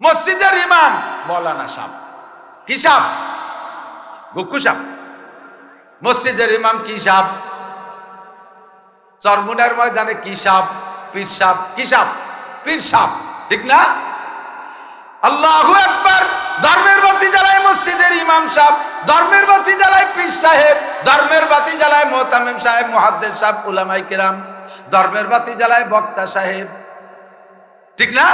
মসজিদের ইমাম মৌলানা সাহ হিসাব গুক্কু সাহ মসজিদের ইমাম কি সাহ চরমুনার ময়দানে কি সাহ পীর সাহ কি সাহ পীর সাহ ঠিক না? আল্লাহু একবার ধর্মের বাতি জ্বালায় মসজিদের ইমাম সাহেব, ধর্মের বাতি জ্বালায় পীর সাহেব, ধর্মের বাতি জ্বালায় মোহতামিম সাহেব মহাদ্দেশ সাহেব উলামাই কিরাম, ধর্মের বাতি জ্বালায় বক্তা সাহেব, ঠিক না?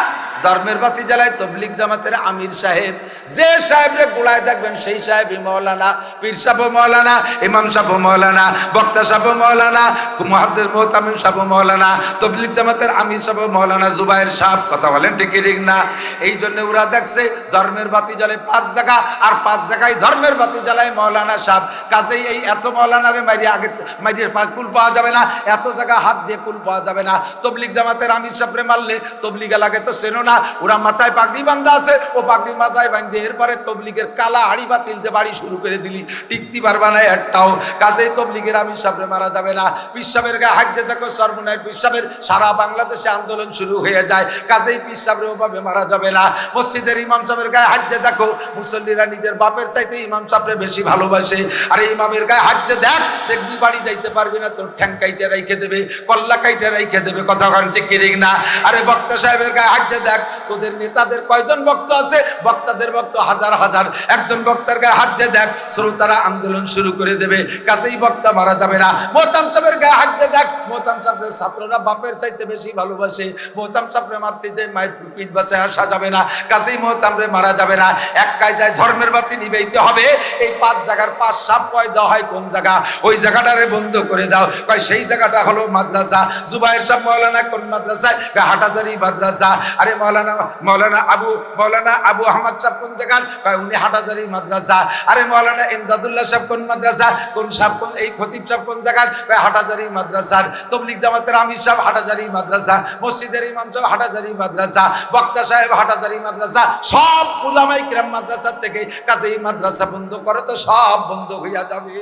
ধর্মের বাতি জ্বালায় তবলিক জামাতের আমির সাহেব। যে সাহেবরে গোড়ায় দেখবেন, সেই সাহেব মৌলানা, পীর সাহেব মৌলানা, ইমাম সাহেব মৌলানা, বক্তা সাহেব মৌলানা মহাদ্দেশ মোহতামিম সাহেব মৌলানা তবলিক জামাতের আমির সাহেব মৌলানা, জুবাইর সাহেব, কথা বলেন ঠিক কি ঠিক না? এই জন্য ওরা দেখছে ধর্মের বাতি জ্বালায় পাঁচ জায়গা, আর পাঁচ জায়গায় ধর্মের বাতি জ্বালায় মৌলানা সাহেব। কাজেই এই এত মৌলানারে মারিয়ে আগে মারিয়ে কুল পাওয়া যাবে না, এত জায়গা হাত দিয়ে কুল পাওয়া যাবে না। তবলিক জামাতের আমির সাহেবরে মারলে তবলিগ এলাকায় তো চেনো না ওরা মাথায় পাগড়ি বান্ধা আছে, ও পাগড়ি মাথায় বান্ধে, এরপরে তবলিগের কালা হাড়ি বাতিল দিয়ে বাড়ি শুরু করে দিলি। টিকতে পারবা না একটাও। কাজেই তবলিগের আমির সাহেবরে মারা যাবে না। পিসাবের গায়ে দিয়ে দেখো সর্বনায় পিসাবের সারা বাংলাদেশে আন্দোলন শুরু হয়ে যায়। কাজেই পিসাবের ওভাবে মারা যাবে না। মসজিদের ইমাম সাহেবের গায়ে দিয়ে দেখো, মুসল্লিরা নিজের বাপের চাইতে ইমাম সাহেবরে বেশি ভালোবাসে। আর ইমামের গায়ে দিয়ে দেখ, দেখবি বাড়ি যাইতে পারবি না, তোর ঠ্যাং কাইটে রাইখে দেবে, কল্লা কাইটে রাইখে দেবে। কথা ঠিক কিরিক না? আরে বক্তা সাহেবের গায়ে হাত দিয়ে দেখ তোদের নেতাদের কয়জন বক্তা আছে? বক্তাদের বক্ত হাজার হাজার। একজন বক্তার গায়ে হাত দিয়ে দেখ, শ্রোতারা আন্দোলন শুরু করে দেবে। কাছেই বক্তা মারা যাবে না। মোহতাম সাহেবের গায়ে হাত দিয়ে দেখ মোহতাম সাহেবের ছাত্ররা বাপের চাইতে বেশি ভালোবাসে। মোহতাম সাহেবের মারতে যে মায়ের পিঠ বাসে আসা যাবে না। কাছেই মোহতামরে মারা যাবে না। এক কায়দায় ধর্মের বাতি নিবেইতে হবে। এই পাঁচ জায়গার পাঁচ সাপ পয়দা হয় কোন জায়গা? ওই জায়গাটারে বন্ধ করে দাও। কয় সেই জায়গাটা হলো মাদ্রাসা। জুবাইর সাহেব মৌলানা কোন মাদ্রাসায়? হাটাজারি মাদ্রাসা। আরে মৌলানা মৌলানা আবু মৌলানা আবু আহমদ সাহেব কোন জায়গার? কয় উনি হাটাজারি মাদ্রাসা। আরে মৌলানা ইমদাদুল্লাহ সাহেব কোন মাদ্রাসা? কোন সাহেব কোন, এই খতিব সাহেব কোন জায়গার? কয় হাটাজারি মাদ্রাসার। তবলিক জামাতের আমির সাহেব হাটাজারি মাদ্রাসা। মসজিদের ইমাম সাহেব হাটাজারি মাদ্রাসা। বক্তা সাহেব হাটাজারি মাদ্রাসা। সব উলামাই কিরাম মাদ্রাসার থেকে কাজে এই মাদ্রাসা বন্ধ করে তো সব বন্ধ হইয়া যাবে।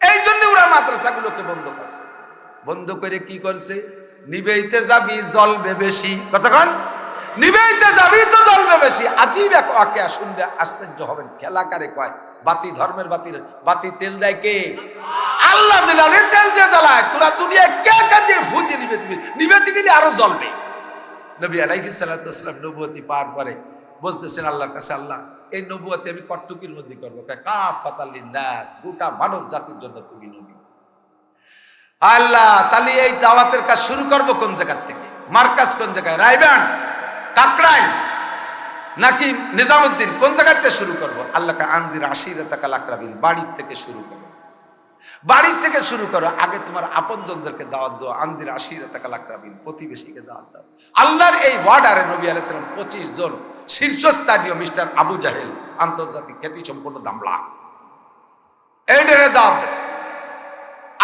এই জন্য ওরা মাদ্রাসাগুলোকে বন্ধ করছে। বন্ধ করে কি করছে? নিবেইতে যাবি জ্বলবে বেশি। কতক্ষণ নিবেইতে যাবি তো জ্বলবে বেশি। আজীব এক ওকে শুনবে আশ্চর্য হবেন। খেলা কারে কয়? বাতি, ধর্মের বাতির বাতি তেল দেয় কে? আল্লাহ জিলালে তেল দিয়ে জ্বালায়। তোরা দুনিয়া কে কে দিয়ে ফুজে নিবে তুমি? নিবেতে গেলে আরও জ্বলবে। নবী আলাইহি সাল্লাম নবুয়তি পার করে বলতেছেন আল্লাহর কাছে, আল্লাহ, এই নবুয়তি আমি কট্টুকির মধ্যে করব। কাফাতালিন নাস গোটা মানব জাতির জন্য তুমি নবী। আল্লাহ, তাহলে এই দাওয়াতের কাজ শুরু করব কোন জায়গার থেকে? মার্কাজ কোন জায়গায়? রায়বান? কাকড়াই নাকি নিজামুদ্দিন? কোন জায়গার থেকে শুরু করব? আল্লাহকে আনজির আশির টাকা লাকরাবিন বাড়ির থেকে শুরু করো। বাড়ির থেকে শুরু করো। আগে তোমার আপনজনদেরকে দাওয়াত দাও। আনজির আশির টাকা লাকরাবিন প্রতিবেশীকে দাওয়াত দাও। আল্লাহর এই ওয়ার্ডারে নবী আলাইসালাম পঁচিশ জন শীর্ষস্থানীয় মিস্টার আবু জাহেল আন্তর্জাতিক খ্যাতি সম্পন্ন দামলা এইটারে দাওয়াত দিয়েছে।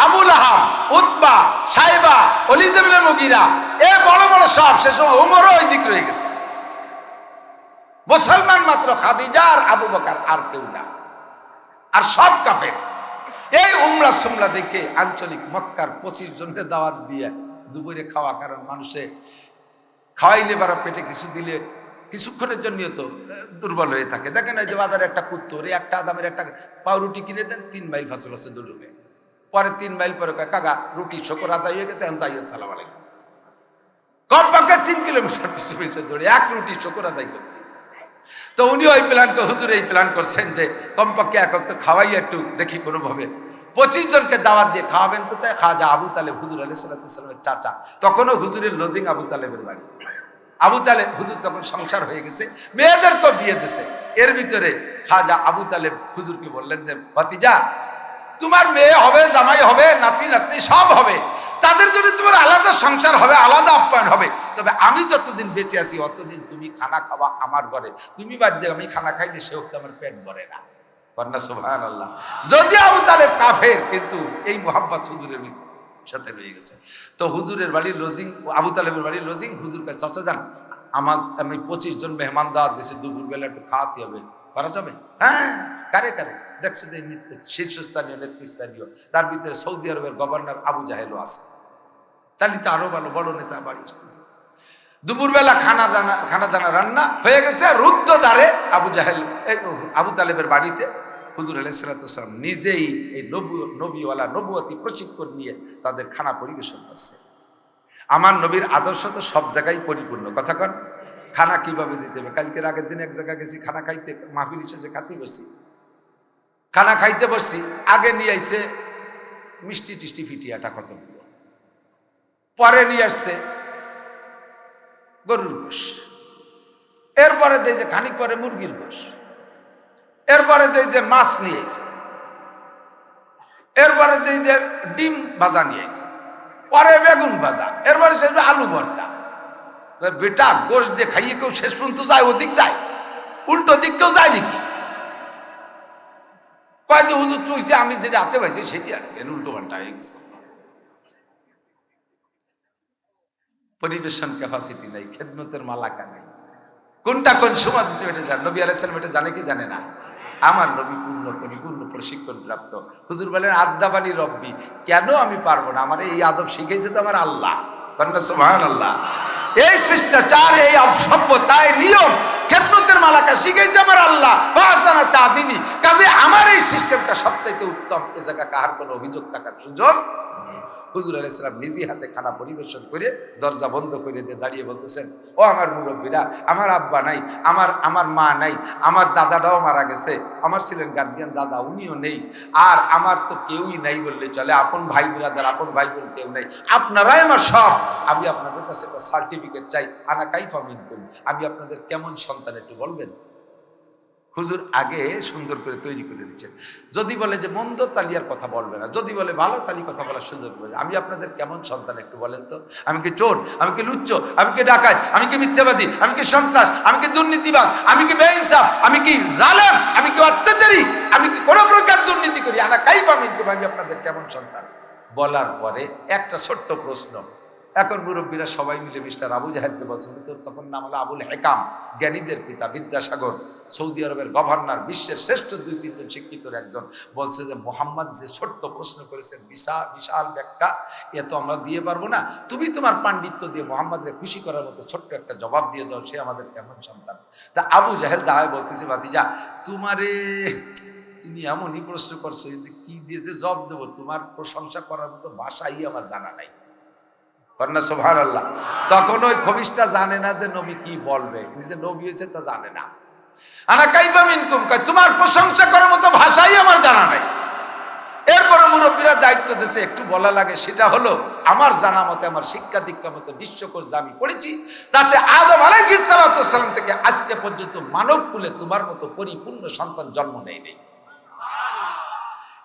আবুল আহাম উৎবা সাইবা অলিদেবিনের মুগিরা, এ বড় বড় সব সে সময় উমরও ওই দিক রয়ে গেছে। মুসলমান মাত্র খাদিজা আর আবু বকার আর কেউ না। আর সব কাফের। এই উমরা সুমরা দেখে আঞ্চলিক মক্কার পঁচিশ জনের দাওয়াত দিয়ে দুপুরে খাওয়া, কারণ মানুষে খাওয়াইলে বারো পেটে কিছু দিলে কিছুক্ষণের জন্য তো দুর্বল হয়ে থাকে। দেখেন এই যে বাজারে একটা কুত্তর একটা দামের একটা পাউরুটি কিনে দেন, তিন মাইল ফাঁসে ফাঁসে দৌড়বে পরে তিন মাইল পরে কাকা, রুটি, শকর আদায় হয়ে গেছে সালাম আলাইকুম। কমপক্ষে তিন কিলোমিটার পিছু পিছু দৌড়ে, এক রুটি, শকর আদায় করতে। তো উনি ওই প্ল্যান হুজুর এই প্ল্যান করছেন যে, কমপক্ষে এক তো খাওয়াই একটু দেখি কোনোভাবে। পঁচিশ জনকে দাওয়াত দিয়ে খাওয়াবেন কোথায়? খাজা আবু তালেব, হুজুর আলি সাল্লামের চাচা। তখনও হুজুরের লজিং আবু তালেবের বাড়ি। আবু তালেব, হুজুর তখন সংসার হয়ে গেছে, মেয়েদেরকেও বিয়ে দিছে। এর ভিতরে খাজা আবু তালেব হুজুরকে বললেন যে, ভাতিজা তোমার মেয়ে হবে, জামাই হবে, নাতি, নাতনি, সব হবে। তাদের জন্য তোমার আলাদা সংসার হবে, আলাদা আপ্যায়ন হবে। তবে আমি যতদিন বেঁচে আছি, অতদিন তুমি খানা খাওয়া আমার ঘরে। তুমি বাদ দিয়ে আমি খানা খাইনি, সে হোক আমার পেট ভরে না। কন্যা সোহান আল্লাহ যদি আবু তালেব কাফের, কিন্তু এই মোহাম্মদ হুজুরের সাথে রয়ে গেছে। তো হুজুরের বাড়ির লজিং, আবু তালেবের বাড়ির লজিং, হুজুর কাছে, চাচা যান আমার, আমি পঁচিশ জন মেহমান দাওয়াত দিয়েছি, দুপুরবেলা একটু খাওয়াতে হবে। করা যাবে? হ্যাঁ কারে কারে? দেখছে যে শীর্ষস্থানীয় নেতৃস্থানীয়। তার ভিতরে সৌদি আরবের গভর্নর আবু জাহেলও আছে। তাহলে তো আরও ভালো, বড় নেতা বাড়ি আসতেছে দুপুরবেলা খানা দানা খানা দানা রান্না হয়ে গেছে রুদ্র দ্বারে আবু জাহেল আবু তালেবের বাড়িতে হুজুর আলাইসালাম নিজেই এই নবু নবীওয়ালা নবুয়তি প্রশিক্ষণ নিয়ে তাদের খানা পরিবেশন করছে। আমার নবীর আদর্শ তো সব জায়গায় পরিপূর্ণ। কথা কন, খানা কীভাবে দিতে হবে? কালকের আগের দিন এক জায়গায় গেছি, খানা খাইতে, মাহফিল হিসেবে খাতে বসি খানা খাইতে বসছি, আগে নিয়ে আইছে মিষ্টি টিষ্টি ফিটিয়াটা কতগুলো পরে নিয়ে আসছে গরুর গোশ। এরপরে দেয় যে খানিক পরে মুরগির গোশ। এরপরে দেয় যে মাছ নিয়ে আইছে। এরপরে দেয় যে ডিম ভাজা নিয়ে আইছে। পরে বেগুন ভাজা, এরপরে শেষ আলু ভর্তা। বেটা, গোশ দিয়ে খাইয়ে কেউ শেষ পর্যন্ত যায়, ওদিক যায়। উল্টো দিক কেউ যায় নাকি? কয় যে তুই যে আমি যেটা হাতে পাইছি সেটি আছে উল্টো ঘণ্টা পরিবেশন ক্যাপাসিটি নাই, খেদমতের মালাকা নাই। কোনটা কোন সময় দিতে এটা জান? নবী আলাইসালাম এটা জানে কি জানে না? আমার নবী পূর্ণ পরিপূর্ণ প্রশিক্ষণ প্রাপ্ত। হুজুর বলেন আদাবানি রব্বি, কেন আমি পারব না? আমার এই আদব শিখেছে তো আমার আল্লাহ। কন্যা আল্লাহ এই শিষ্টাচার, এই সভ্যতা এই নিয়ম, খেদমতের মালাকা শিখেছে আমার আল্লাহ। ফাহসানা তাদিনী কাজে আমার এই সিস্টেমটা সবচাইতে উত্তম, এ জায়গা কাহার কোনো অভিযোগ থাকার সুযোগ নেই। হুজুর আলাইসালাম নিজে হাতে খানা পরিবেশন করে দরজা বন্ধ করে দিয়ে দাঁড়িয়ে বলতেছেন, ও আমার মুরব্বীরা, আমার আব্বা নাই, আমার আমার মা নাই, আমার দাদাটাও মারা গেছে, আমার ছিলেন গার্জিয়ান দাদা, উনিও নেই, আর আমার তো কেউই নাই বললে চলে, আপন ভাই ব্রাদার, আপন ভাই বোন কেউ নেই। আপনারাই আমার সব। আমি আপনাদের কাছে একটা সার্টিফিকেট চাই। আনা কাইফা করি আমি আপনাদের কেমন সন্তান একটু বলবেন? হুজুর আগে সুন্দর করে তৈরি করে দিচ্ছেন যদি বলে যে মন্দ তালিয়ার কথা বলবে না যদি বলে ভালো তালি কথা বলা সুন্দর করে আমি আপনাদের কেমন সন্তান একটু বলেন তো আমি কি চোর আমি কি লুচ্চ আমি কি ডাকাত আমি কি মিথ্যাবাদী আমি কি সন্ত্রাস আমি কি দুর্নীতিবাজ আমি কি বেইনসাফ আমি কি জালেম আমি কি অত্যাচারী আমি কি কোনো প্রকার দুর্নীতি করি আনা কাই পামিন আমি আপনাদের কেমন সন্তান বলার পরে একটা ছোট্ট প্রশ্ন এখন মুরব্বীরা সবাই মিলে মিস্টার আবু জাহেদকে বলছেন তখন নাম হলো আবুল হেকাম জ্ঞানীদের পিতা বিদ্যাসাগর সৌদি আরবের গভর্নর, বিশ্বের শ্রেষ্ঠ দুই তিনজন শিক্ষিতর একজন বলছে যে, মোহাম্মদ, যে ছোট্ট প্রশ্ন করেছেন বিশাল বিশাল ব্যাখ্যা, এ তো আমরা দিয়ে পারব না। তুমি তোমার পাণ্ডিত্য দিয়ে মোহাম্মদকে খুশি করার মতো ছোট্ট একটা জবাব দিয়ে যাও, সে আমাদের কেমন সন্তান? তা আবু জাহেদ দাঁড়ায় বলতেছে, ভাতিজা, তোমারে, তুমি এমনই প্রশ্ন করছ যে, কি দিয়ে যে জব দেবো? তোমার প্রশংসা করার মতো ভাষাই আমার জানা নাই। সোভার আল্লাহ তখন ওই খবিসটা জানে না যে, নবী কি বলবে। নিজে নবী হয়েছে তা জানে না। তোমার প্রশংসা করার মতো ভাষাই আমার জানা নাই। এরপরে মুরব্বীরা দায়িত্ব দিয়েছে একটু বলা লাগে, সেটা হলো, আমার জানা মতে, আমার শিক্ষা দীক্ষা মতো বিশ্বকোষ আমি পড়েছি, তাতে আদম আলাইহিসসালাম থেকে আজকে পর্যন্ত মানব কুলে তোমার মতো পরিপূর্ণ সন্তান জন্ম নেয় নেই।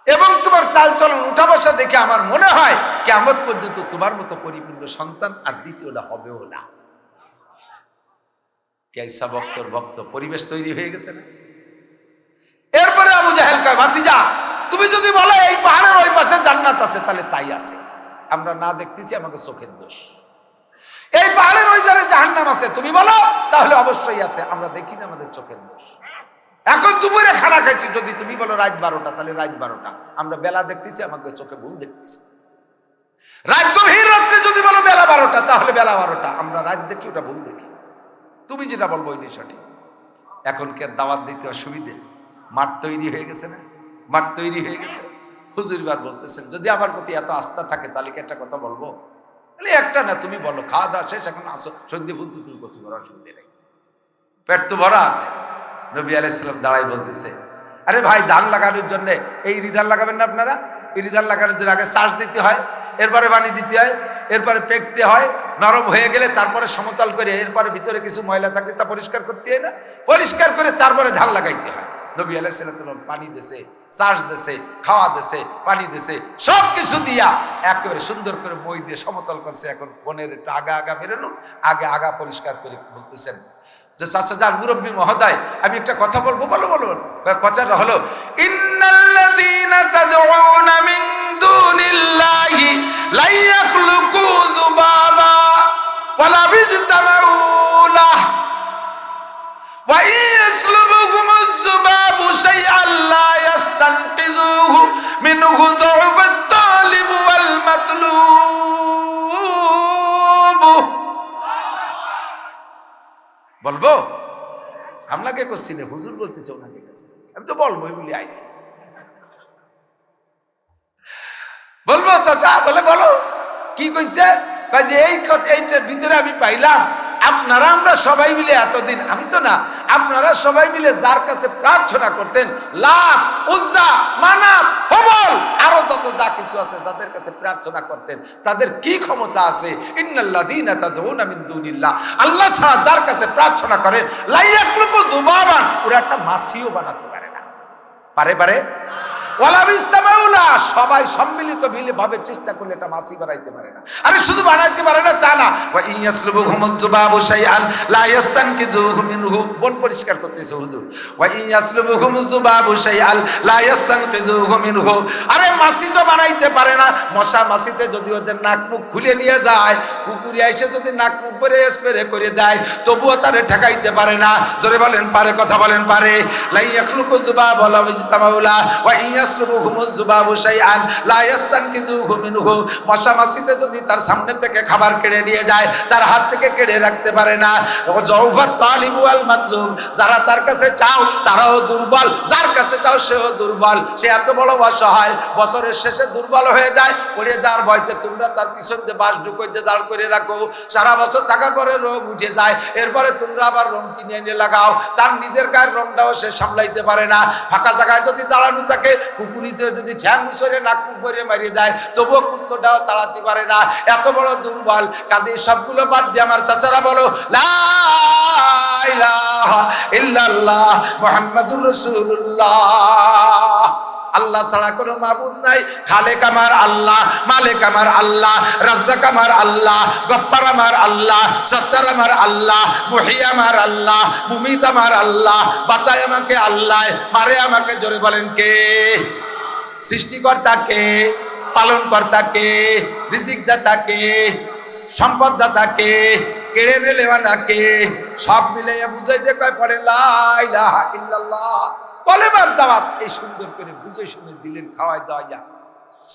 এবং তোমার চাল চলন উঠা বসা দেখে আমার মনে হয় কেমন পর্যন্ত তোমার মতো পরিপূর্ণ সন্তান আর দ্বিতীয়টা হবেও না। কেসা ভক্তর ভক্ত, পরিবেশ তৈরি হয়ে গেছে না? এরপরে আবু জাহেল কয়, ভাতিজা, তুমি যদি বলো এই পাহাড়ের ওই পাশে জান্নাত আছে, তাহলে তাই আছে। আমরা না দেখতেছি, আমাকে চোখের দোষ। এই পাহাড়ের ওই ধারে জাহান্নাম আছে, তুমি বলো, তাহলে অবশ্যই আছে, আমরা দেখি না আমাদের চোখের দোষ। এখন দুপুরে খানা খাইছি, যদি তুমি বলো রাত বারোটা, তাহলে রাত বারোটা। আমরা বেলা দেখতেছি, আমাকে চোখে ভুল দেখতেছি। রাত গভীর রাত্রে যদি বলো বেলা বারোটা, তাহলে বেলা বারোটা। আমরা রাত দেখি, ওটা ভুল দেখি। তুমি যেটা বলব ওই সঠিক এখন কে দাওয়াত দিতে অসুবিধে। মাঠ তৈরি হয়ে গেছে না? মাঠ তৈরি হয়ে গেছে। হুজুরিবার বলতেছেন, যদি আমার প্রতি এত আস্থা থাকে, তাহলে কি একটা কথা বলব? বলে, একটা না, তুমি বলো, খাওয়া দাওয়া শেষ, এখন আসো সন্ধে ফুলতে তুমি করতে পারো, অসুবিধে নেই। পেট তো ভরা আছে। নবী আলাইসালাম দাঁড়াই বলতেছে, আরে ভাই, ধান লাগানোর জন্য, এই রিধান লাগাবেন না আপনারা? এই রিধান লাগানোর জন্য আগে চাষ দিতে হয়, এরপরে পানি দিতে হয়, এরপরে পেকতে হয় নরম হয়ে গেলে তারপরে সমতল করে এরপরে ভিতরে কিছু ময়লা থাকলে তা পরিষ্কার করতে হয় না। পরিষ্কার করে তারপরে ধান লাগাইতে হয়। নবী আলাইসালাম পানি দেশে চাষ দেশে খাওয়া দেশে পানি দেশে সব কিছু দিয়া একেবারে সুন্দর করে মই দিয়ে সমতল করছে। এখন বনের একটু আগা আগা বেরোনো, আগে আগা পরিষ্কার করে বলতেছেন। যে চাচা যার মুরব্বী মহোদয়, আমি একটা কথা বলব, বলো বলো কথাটা হলো দুনিল্লাহি লা ইয়াখলুকু যুবাবা বলব? হুজুর ওনাকে কাছে আমি তো বলবোই বলে আইছি। বলব, চাচা, বলে বলো। কি কইছে? যে, এই এইটার ভিতরে আমি পাইলাম। আপনারা আমরা সবাই মিলে এতদিন, আমি তো না, আপনারা সবাই মিলে যার কাছে প্রার্থনা করতেন লাভ উজ্জা, মানাত, হবল, আরও যত যা কিছু আছে তাদের কাছে প্রার্থনা করতেন। তাদের কি ক্ষমতা আছে? আল্লাহ ছাড়া যার কাছে প্রার্থনা করেন লাইয়াকলুকু দুবাবান, ওরা একটা মাসিও বানাতে পারে না। পারে পারে? সবাই সম্মিলিত মিলে ভাবে চেষ্টা করলে এটা বানাইতে পারে না। আরে শুধু বানাইতে পারে না, তা না। নাক খুলে নিয়ে যায়, কুকুরে এসে যদি নাক স্প্রে করে দেয়, তবুও ঠেকাইতে পারে না। জোরে বলেন, পারে, কথা বলেন, পারে। লাই ইয়াসলুবুহুম যুবাবু শাইআন, লা ইয়াস্তানকিযুহু মিনহু। মশা মাসিতে যদি তার সামনে থেকে খাবার কেড়ে নিয়ে যায়, তার হাত থেকে কেড়ে রাখতে পারে না। যারা তার কাছে চাও, তারাও দুর্বল। যার কাছে চাও, সেও দুর্বল। সে এত বড় অসহায়, বছরের শেষে দুর্বল হয়ে যায়। পড়ে যাওয়ার ভয়তে তোমরা তার পিছন দিয়ে বাস ঢুকইতে দাঁড় করে রাখো। সারা বছর থাকার পরে রোগ উঠে যায়। এরপরে তোমরা আবার রং কিনে এনে লাগাও। তার নিজের গায়ের রংটাও সে সামলাইতে পারে না। ফাঁকা জায়গায় যদি দাঁড়ানো থাকে কুকুরিতে যদি ঠ্যাং উসরে নাক কুকুরে করে মারিয়ে দেয়, তবুও কুকুরটাও তাড়াতে পারে না। এত বড় দুর্বল। কাজে সবগুলো বাদ দিয়ে আমার চাচারা বলো, লা ইল্লাল্লাহ, মুহাম্মাদুর রাসূলুল্লাহ। আল্লাহ ছাড়া কোনো মাবুদ নাই। খালেক আমার আল্লাহ, মালিক আমার আল্লাহ, রাজ্জাক আমার আল্লাহ গপ্পার আমার আল্লাহ, সত্তার আমার আল্লাহ মুহি আমার আল্লাহ, মুমিত আমার আল্লাহ, বাঁচায় আমাকে আল্লাহ, মারে আমাকে জোরে বলেন কে? সৃষ্টিকর্তা কে পালন কর্তা কে রিজিক দাতা কে সম্পদ দাতা কে কেড়ে নেলেওয়ানা কে সব মিলে বুঝাইতে কয় পড়ে লা ইলাহা ইল্লাল্লাহ। কলেমার দাওয়াত, এই সুন্দর করে বুঝে শুনে দিলেন খাওয়াই দাওয়াইয়া।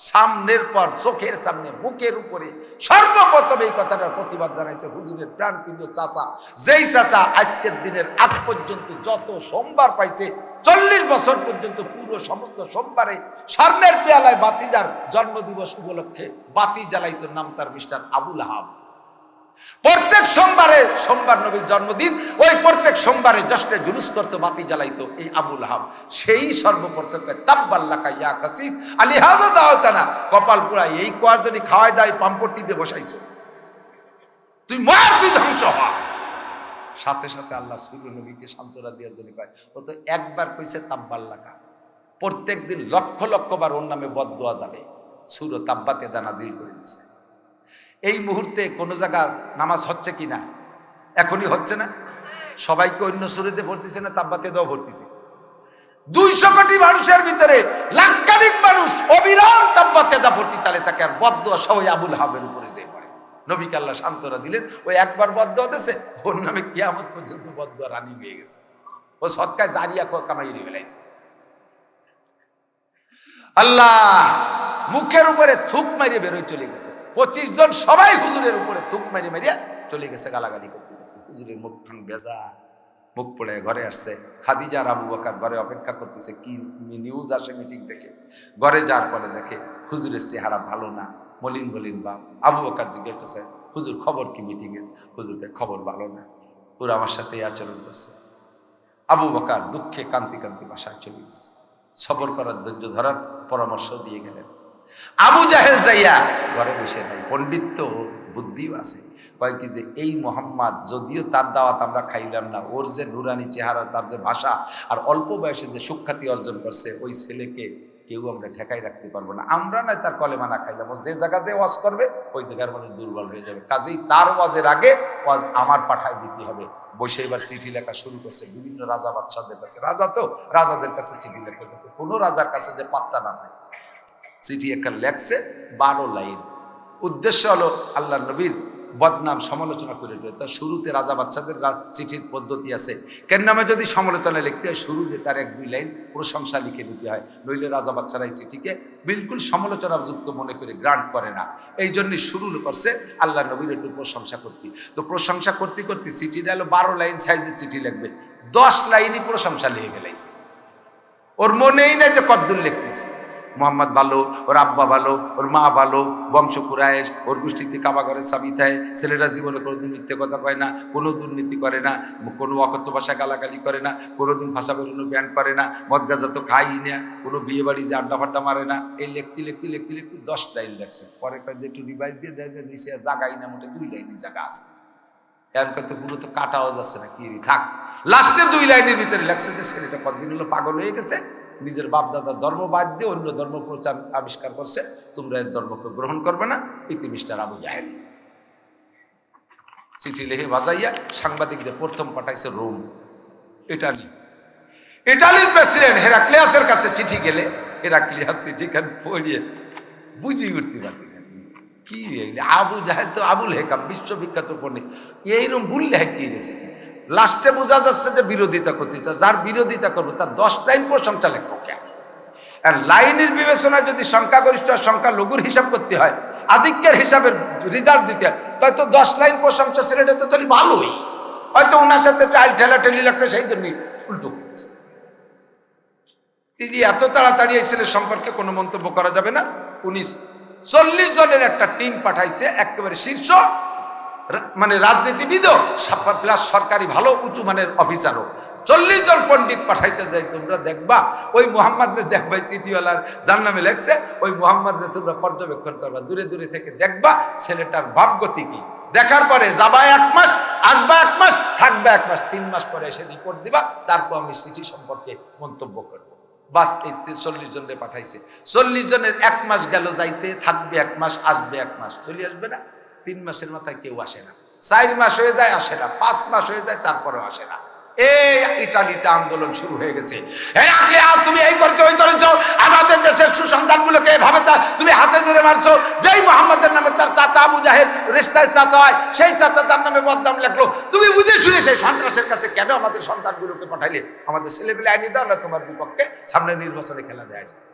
সামনের পর, চোখের সামনে, বুকের উপরে সর্বপ্রথম এই কথাটার প্রতিবাদ জানাইছে হুজুরের প্রাণপ্রিয় চাচা। যেই চাচা আজকের দিনের আগ পর্যন্ত যত সোমবার পাইছে, চল্লিশ বছর পর্যন্ত পুরো সমস্ত সোমবারে স্বর্ণের পেয়ালায় বাতিজার জন্মদিবস উপলক্ষে বাতি জ্বালাইতো নাম তার মিস্টার আবুল হাব প্রত্যেক সোমবারে সোমবার নবীর জন্মদিন, ওই প্রত্যেক সোমবারে জষ্টে জুলুস করতো, বাতি জ্বালাইতো এই আবুল হাব। সেই সর্বপ্রথম তাব্বাল্লাকা ইয়া কাসিস আলী হাজা দাওতানা কপাল পুরা এই কোয়ার যদি দাই পাম্পট্টি দিয়ে বসাইছো। তুই মার, তুই ধ্বংস হ। সাথে সাথে আল্লাহ সুর নবীকে সান্ত্বনা দেওয়ার জন্য কয়, ও তো একবার কইছে তাব্বাল্লাকা প্রত্যেক দিন লক্ষ লক্ষ বার ওর নামে বদ দেওয়া যাবে। সুর তাব্বাতে দানা জিল করে দিছে। এই মুহূর্তে কোনো জায়গা নামাজ হচ্ছে কি না? এখনই হচ্ছে না? সবাইকে অন্য সুরেতে ভর্তিছে না? তাব্বাতে দেওয়া ভর্তিছে। দুইশো কোটি মানুষের ভিতরে লাক্ষাধিক মানুষ অবিরাম তাব্বাতে দা ভর্তি তালে তাকে আর বদ্ধ সবাই আবুল হাবের উপরে যে পড়ে। নবীকে আল্লাহ সান্ত্বনা দিলেন ওই একবার বদ্ধ দিয়েছে, ওর নামে কিয়ামত পর্যন্ত বদ্ধ রানি হয়ে গেছে। ও সৎকায় জারিয়া কামাই ফেলাইছে। আল্লাহ! মুখের উপরে থুক মারিয়ে বেরোয় চলে গেছে। পঁচিশ জন সবাই হুজুরের উপরে থুক মারিয়ে মারিয়া চলে গেছে গালাগালি করতে। হুজুরের মুখ টান বেজা মুখ পড়ে ঘরে আসছে। খাদিজার আবু বকার ঘরে অপেক্ষা করতেছে, কি নিউজ আসে মিটিং দেখে। ঘরে যাওয়ার পরে দেখে হুজুরের চেহারা ভালো না, মলিন মলিন বা আবু বকার জিজ্ঞেস করছে, হুজুর, খবর কি মিটিংয়ে হুজুরকে খবর ভালো না। ওরা আমার সাথে আচরণ করছে। আবু বকার দুঃখে কান্তি কান্তি বাসায় চলে গেছে। সবর করার ধৈর্য ধরার পরামর্শ দিয়ে গেলেন। আবু জাহেল যাইয়া ঘরে বসে নাই। পণ্ডিত্য বুদ্ধিও আছে। কয় কি যে, এই মোহাম্মদ, যদিও তার দাওয়াত আমরা খাইলাম না, ওর যে নুরানি চেহারা, তার যে ভাষা, আর অল্প বয়সে যে সুখ্যাতি অর্জন করছে, ওই ছেলেকে কেউ আমরা ঠেকাই রাখতে পারব না। আমরা নয় তার কলেমা না খাইলাম, ও যে জায়গা যে ওয়াজ করবে, ওই জায়গার মানুষ দুর্বল হয়ে যাবে। কাজেই তার ওয়াজের আগে ওয়াজ আমার পাঠায় দিতে হবে। বসে এবার চিঠি লেখা শুরু করছে, বিভিন্ন রাজা বাদশাদের কাছে। রাজা তো রাজাদের কাছে চিঠি লেখা কোনো রাজার কাছে যে পাত্তা না দেয়। চিঠি একটা লেখছে, বারো লাইন। উদ্দেশ্য হলো আল্লাহ নবীর বদনাম সমালোচনা করে দেবে তার শুরুতে রাজা বাচ্চাদের চিঠির পদ্ধতি আছে। কেন নামে যদি সমালোচনা লিখতে হয়, শুরুতে তার এক দুই লাইন প্রশংসা লিখে দিতে হয়। নইলে রাজা বাচ্চারা এই চিঠিকে বিলকুল সমালোচনাযুক্ত মনে করে গ্রান্ট করে না। এই জন্যই শুরু করছে আল্লাহ নবীর একটু প্রশংসা করতে। তো প্রশংসা করতে করতে চিঠিটা হলো বারো লাইন সাইজের চিঠি লিখবে। দশ লাইনই প্রশংসা লিখে ফেলাইছে। ওর মনেই নাই যে কদ্দুর লিখতেছে। মোহাম্মদ ভালো, ওর আব্বা ভালো, ওর মা ভালো, বংশ কুরায়েশ ওর গোষ্ঠীতে কাবাগরের সাবি থাকে। ছেলেরা জীবনে কোনোদিন মিথ্যে কথা কয় না, কোনো দুর্নীতি করে না, কোনো অকথ্য ভাষা গালাগালি করে না কোনোদিন ভাষা বেরোনো ব্যান করে না মদ খাই না, কোনো বিয়ে বাড়ি যে আড্ডা ফাড্ডা মারে না। এই লিখতে লিখতে লিখতে লিখতে দশ লাইন লেখছে। পরে কয়েকদিন একটু রিভাইজ দিয়ে দেয় যে নিচে জাগাই না, মোটে দুই লাইনই জায়গা আছে। এরপর তো পুরো তো কাটাও যাচ্ছে না কি থাক লাস্টে দুই লাইনের ভিতরে লেখছে যে ছেলেটা কতদিন হলো পাগল হয়ে গেছে? নিজের বাপ দাদার ধর্ম বাদ দিয়ে অন্য ধর্ম প্রচার আবিষ্কার করছে, তোমরা এর ধর্মকে গ্রহণ করবে না, ইতি মিস্টার আবু জাহেল চিঠি লিখে বাজাইয়া সাংবাদিকদের প্রথম পাঠাইছে রোম, ইটালি ইটালির প্রেসিডেন্ট হেরাক্লিয়াসের কাছে চিঠি গেলে, হেরাক্লিয়াস চিঠিখান পড়িয়ে বুঝি উঠতে পারতি না। কি? আবু জাহেদ তো আবুল হেকাম, বিশ্ববিখ্যাত পণ্ডিত এইরকম বললে কি রে চিঠি লাস্টে বোঝা যাচ্ছে যে বিরোধিতা করতে চায়। যার বিরোধিতা করব, তার দশ লাইন প্রশংসা লেখো কেন আর লাইনের বিবেচনায় যদি সংখ্যাগরিষ্ঠ সংখ্যা লঘুর হিসাব করতে হয়, আধিক্যের হিসাবের রেজাল্ট দিতে হয় তাই তো দশ লাইন প্রশংসা ছেলেটা তো তাহলে ভালোই। হয়তো ওনার সাথে টাইল ঠেলা ঠেলি লাগছে, সেই জন্যই উল্টো করতেছে। তিনি এত তাড়াতাড়ি এই ছেলের সম্পর্কে কোনো মন্তব্য করা যাবে না? উনি চল্লিশ জনের একটা টিম পাঠাইছে, একেবারে শীর্ষ মানে রাজনীতিবিদও প্লাস সরকারি ভালো, উঁচু মানের অফিসারও। চল্লিশ জন পণ্ডিত পাঠাইছে যাই তোমরা দেখবা, ওই মোহাম্মদরে দেখবা, এই চিঠিওয়ালার যার নামে লেখছে, ওই মোহাম্মদরে তোমরা পর্যবেক্ষণ করবা। দূরে দূরে থেকে দেখবা, ছেলেটার ভাবগতি কি। দেখার পরে যাবা এক মাস, আসবা এক মাস, থাকবে এক মাস, তিন মাস পরে এসে রিপোর্ট দিবা, তারপর আমি চিঠি সম্পর্কে মন্তব্য করব। বাস, এই চল্লিশ জনের পাঠাইছে। চল্লিশ জনের এক মাস গেল যাইতে, থাকবে এক মাস, আসবে এক মাস, চলে আসবে না। তিন মাসের মাথায় কেউ আসে না। চার মাস হয়ে যায়, আসে না। পাঁচ মাস হয়ে যায়, তারপরেও আসে না। এই ইটালিতে আন্দোলন শুরু হয়ে গেছে। আজ তুমি এই করছ, ওই করেছ। আমাদের দেশের এভাবে তুমি হাতে ধরে মারছো। যেই মোহাম্মদের নামে তার চাচা আবু জাহেদ রিস্তায় চাচা হয়, সেই চাচা তার নামে বদনাম লেখলো। তুমি বুঝে শুনে সেই সন্ত্রাসের কাছে কেন আমাদের সন্তানগুলোকে পাঠাইলে? আমাদের ছেলেপেলে আইনি দাও না তোমার বিপক্ষে। সামনে নির্বাচনে খেলা দেওয়া যায়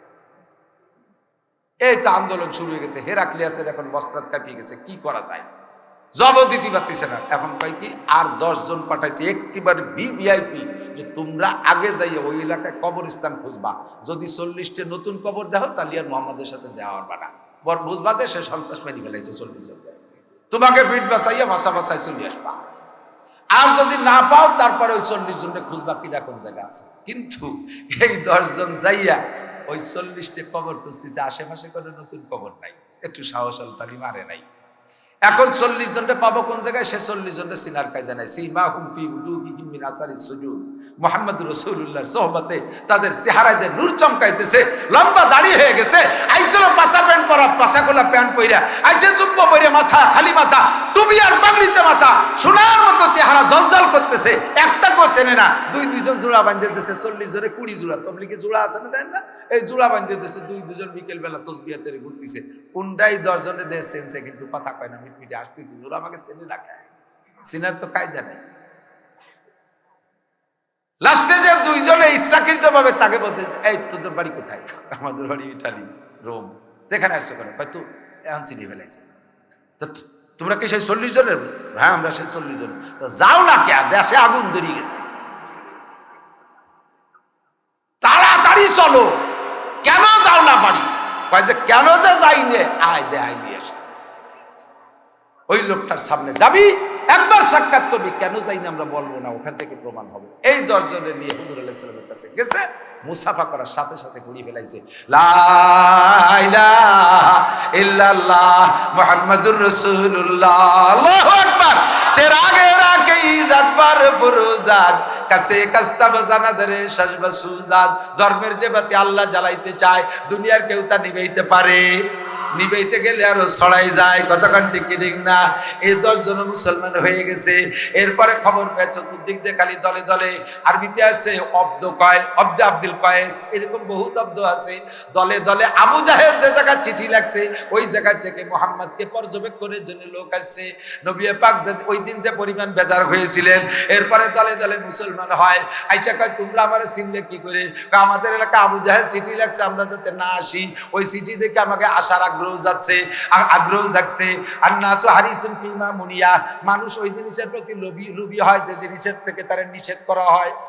এই তো আন্দোলন শুরু হয়ে গেছে। হেরাক্লিয়াসের এখন বস্ত্রাত কাঁপিয়ে গেছে। কি করা যায়? জব দিতে পারতেছে না। এখন কয় কি, আর দশ জন পাঠাইছে। একেবারে ভিভিআইপি যে তোমরা আগে যাইয়া ওই এলাকায় কবরস্থান খুঁজবা। যদি চল্লিশটা নতুন কবর দেখো তাহলে আর মোহাম্মদের সাথে দেওয়া হবে না। বর বুঝবা যে সে সন্ত্রাস মেরে ফেলেছে চল্লিশ জন। তোমাকে পিঠ বাসাইয়া ভাষা ভাষায় চলে আসবা। আর যদি না পাও, তারপরে ওই চল্লিশ জনকে খুঁজবা কিনা কোন জায়গা আছে। কিন্তু এই দশজন যাইয়া ওই চল্লিশটি কবর খুঁজতেছে, আশেপাশে কোনো নতুন কবর নাই। একটু সাহস আলতালি মারে নাই। এখন চল্লিশ জনটা পাবো কোন জায়গায়? সে চল্লিশ জনটা সিনার কায়দা নাই। সিমা হুমফি উদু কি আসারি সুজুদ। মোহাম্মদ রসুল্লাহ সোহবতে তাদের চেহারাদের নূর চমকাইতেছে, লম্বা দাড়ি হয়ে গেছে। আইছিল পাশা প্যান্ট পরা পাশা খোলা প্যান্ট পইরা। আইসে জুব্ব পরে মাথা, খালি মাথা, টুপি আর বাংলিতে মাথা। সোনার মতো চেহারা জলজল করতেছে। একটা কেউ চেনে না, দুই, দুইজন জোড়া বাঁধিয়ে দিতেছে চল্লিশ জোরে কুড়ি জোড়া। তবলিকে জোড়া আছে না দেন না? এই জোড়া বাঁধিয়ে দিতেছে দুই দুজন বিকেল বেলা তসবিয়াতে ঘুরতেছে কোনটাই দশজনে দেশ চেনছে কিন্তু কথা কয় না মিটমিটে আসতেছে। জোড়া আমাকে চেনে না খায় সিনার তো কায়দা নেই। লাস্টে যে দুইজনে ইচ্ছাকৃত ভাবে তাকে বলতে এই তোদের বাড়ি কোথায়? আমাদের বাড়ি ইটালি রোম। যেখানে আসছে করে হয়তো এখন চিনি ফেলাইছে। তো তোমরা কি সেই চল্লিশ জনের? হ্যাঁ আমরা সেই চল্লিশ জন যাও না কে দেশে আগুন ধরিয়ে গেছে। তাড়াতাড়ি চলো। কেন যাও না বাড়ি? যে কেন যে যাই নে আয় দে আয় নিয়ে এসে। ওই লোকটার সামনে যাবি একবার সাক্ষাৎ করবি, কেন যাই না আমরা বলব না, ওখান থেকে প্রমাণ হবে। এই দশজনের নিয়ে হুজুর আলাহ সাল্লামের কাছে গেছে, মুসাফা করার সাথে সাথে ঘুরিয়ে ফেলাইছে। মোহাম্মদুর রসুল্লাহ আল্লাহু আকবার। রাগে ইজাত বার ফুরুজাত কাছে কাস্তা বাজানা ধরে সাজবা সুজাত ধর্মের যে বাতি আল্লাহ জ্বালাইতে চায়, দুনিয়ার কেউ তা নিভাইতে পারে। নিবেইতে গেলে আরও ছড়াই যায়, কতক্ষণ ঠিক না। এই দশ জন মুসলমান হয়ে গেছে। এরপরে খবর পেয়ে চতুর্দিক দিয়ে খালি দলে দলে আরবিতে আছে, অব্দ কয় অব্দে আব্দুল কয়েস। এরকম বহুত অব্দ আছে। দলে দলে আবু জাহেল যে জায়গায় চিঠি লাগছে ওই জায়গা থেকে মোহাম্মদকে পর্যবেক্ষণের জন্য লোক আসছে। নবী পাক যে ওই দিন যে পরিমাণ বেজার হয়েছিলেন। এরপরে দলে দলে মুসলমান হয়। আইসা কয়, তোমরা আমার চিনলে কি করে? আমাদের এলাকা আবু জাহেল চিঠি লাগছে আমরা যাতে না আসি। ওই চিঠি দেখে আমাকে আসার আগ্রহ যাচ্ছে আগ্রহ যাচ্ছে আর নাসু হারিসুন ফিল্মা মুনিয়া। মানুষ ওই জিনিসের প্রতি লোভী লোভী হয় যে জিনিসের থেকে তারা নিষেধ করা হয়।